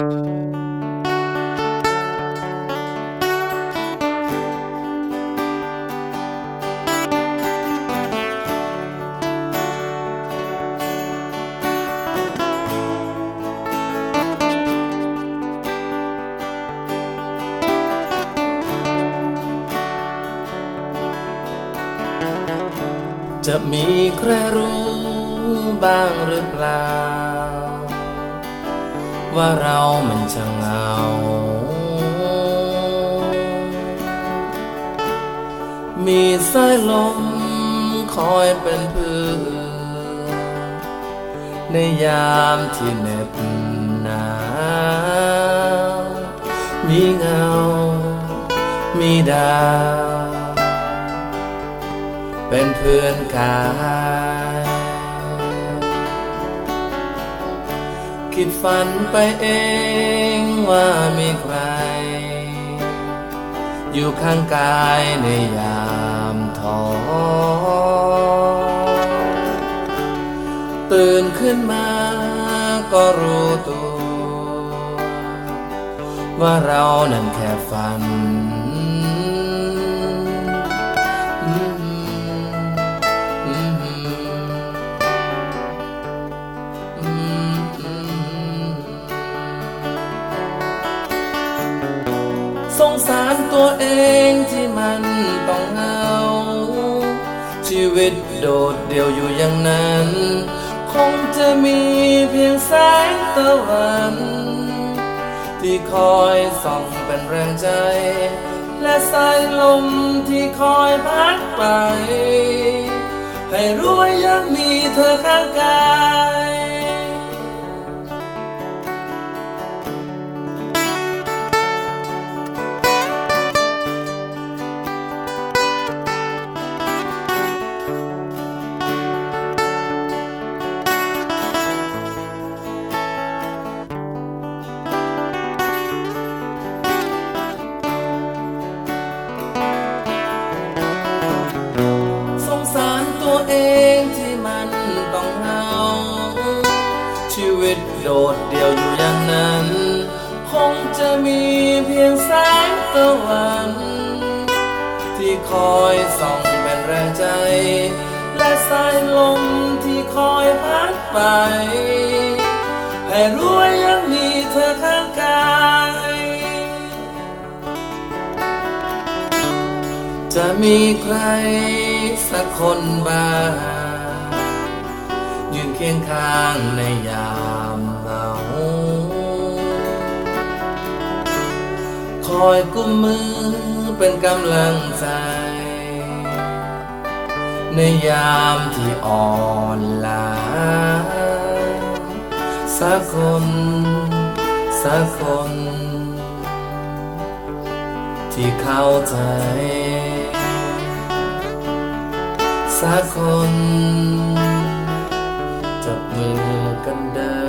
จะมีใครรู้บ้างหรือเปล่า ว่าเรามันช่างเหงา มีสายลมคอยเป็นเพื่อนในยามที่เหน็บหนาวมีเงา มีดาว เป็นเพื่อนกา คิดฝันไปเองว่ามีใคร อยู่ข้างกายในยามท้อตื่นขึ้นมาก็รู้ตัว ว่าเรานั้นแค่ฝัน สงสารตัวเองที่มันต้องเหงา ชีวิตโดดเดี่ยวอยู่อย่างนั้น คงจะมีเพียงแสงตะวัน ที่คอยส่องเป็นแรงใจ และสายลมที่คอยพัดไป ให้รู้ว่ายังมีเธอข้างกาย ต้องเหงา ชีวิตโดดเดี่ยวอยู่อย่างนั้น คงจะมีเพียงแสงตะวัน ที่คอยส่องเป็นแรงใจ และสายลมที่คอยพัดไป ให้รู้ว่ายังมีเธอข้างกายจะมีใครสักคนบ้าง ยืนเคียงข้างในยามเหงา คอยกุมมือเป็นกำลังใจ ในยามที่อ่อนล้าสักคนสักคน ที่เข้าใจสักคน จั